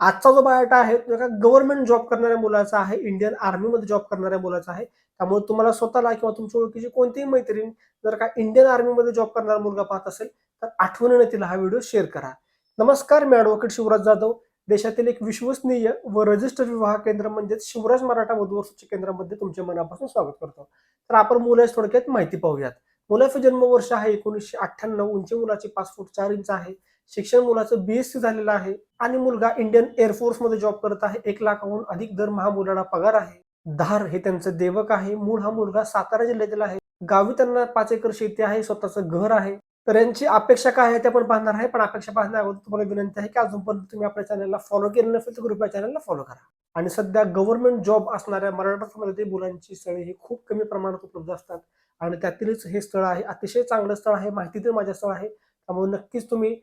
आजचा जो बायोटा आहे तो एका गव्हर्नमेंट जॉब करणाऱ्या मुलाचा आहे इंडियन आर्मीमध्ये जॉब करणाऱ्या मुलाचा आहे त्यामुळे तुम्हाला स्वतःला किंवा तुमच्या ओळखीची कोणतीही मैत्रीण जर का इंडियन आर्मीमध्ये जॉब करणारा मुलगा पाहत असेल तर आठवणीने तिला हा व्हिडिओ शेअर करा. नमस्कार मी ॲडव्होकेट शिवराज जाधव. देशातील एक विश्वसनीय व रजिस्टर विवाह केंद्र म्हणजेच शिवराज मराठा वधू केंद्रामध्ये तुमच्या मनापासून स्वागत करतो. तर आपण मुलाची थोडक्यात माहिती पाहूयात. मुलाचं जन्मवर्ष आहे एकोणीसशे अठ्ठ्याण्णव. उंची मुलाची पाच फूट चार इंच आहे. शिक्षण मुलाचं बीएससी झालेलं आहे आणि मुलगा इंडियन एअरफोर्समध्ये जॉब करत आहे. एक लाखाहून अधिक दरमहा मुलाला पगार आहे. धार हे त्यांचं देवक आहे. मूळ हा मुलगा सातारा जिल्ह्यातील आहे. गावी त्यांना पाच एकर शेती आहे. स्वतःचं घर आहे. तर यांची अपेक्षा काय आहे ते आपण पाहणार आहे. पण अपेक्षा पाहण्या अगोदर तुम्हाला विनंती आहे की अजूनपर्यंत तुम्ही आपल्या चॅनलला फॉलो केलं नसेल तर कृपया चॅनलला फॉलो करा. आणि सध्या गव्हर्नमेंट जॉब असणाऱ्या मराठा समाजातील मुलांची स्थळे ही खूप कमी प्रमाणात उपलब्ध असतात. आणि त्यातीलच हे स्थळ आहे. अतिशय चांगलं स्थळ आहे. माहिती तर माझ्या स्थळ आहे. त्यामुळे नक्कीच तुम्ही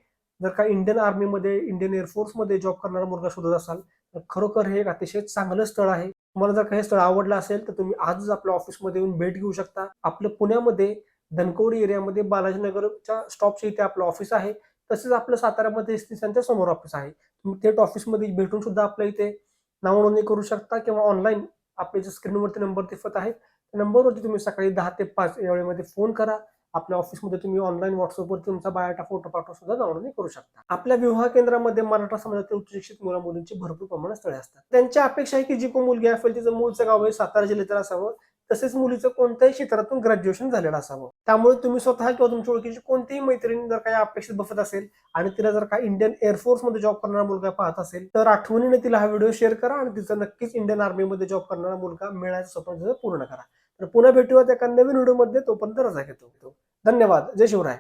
जर का इंडियन आर्मीमध्ये इंडियन एअरफोर्समध्ये जॉब करणारा मुलगा शोधत असाल तर खरोखर हे एक अतिशय चांगलं स्थळ आहे. तुम्हाला जर का हे स्थळ आवडलं असेल तर तुम्ही आजच आपल्या ऑफिसमध्ये येऊन भेट घेऊ शकता. आपलं पुण्यामध्ये धनकवडी एरियामध्ये बालाजीनगरच्या स्टॉपच्या इथे आपलं ऑफिस आहे. तसेच आपलं साताऱ्यामध्ये त्यांच्यासमोर ऑफिस आहे. तुम्ही थेट ऑफिसमध्ये भेटून सुद्धा आपल्या इथे नावनोंदणी करू शकता किंवा ऑनलाईन आपले जे स्क्रीनवरती नंबर दिसत आहेत त्या नंबरवरती तुम्ही सकाळी दहा ते पाच या वेळेमध्ये फोन करा. आपल्या ऑफिसमध्ये तुम्ही ऑनलाईन व्हॉट्सअपवर तुमचा बायोटा फोटो पाठवून सुद्धा नोंदणी करू शकता. आपल्या विवाह केंद्रामध्ये मराठा समाजातील उच्च शिक्षित मुला मुलींची भरपूर प्रमाणात स्थळे असतात. त्यांची अपेक्षा आहे की जी कोण मुलगी असेल तिचं मूळचं गाव हे सातारा जिल्ह्यातील असावं. तसेच मुलीचं कोणत्याही क्षेत्रातून ग्रॅज्युएशन झालेलं असावं. त्यामुळे तुम्ही स्वतः किंवा तुमच्या ओळखीची कोणतीही मैत्रीण जर काही अपेक्षित बसत असेल आणि तिला जर का इंडियन एअरफोर्समध्ये जॉब करणारा मुलगा पाहत असेल तर आठवणीने तिला हा व्हिडिओ शेअर करा आणि तिचं नक्कीच इंडियन आर्मीमध्ये जॉब करणारा मुलगा मिळायचं स्वप्न पूर्ण करा. तर पुन्हा भेटूयात एका नवीन व्हिडिओमध्ये. तोपर्यंत रजा घेतो. धन्यवाद. जय शिवराय.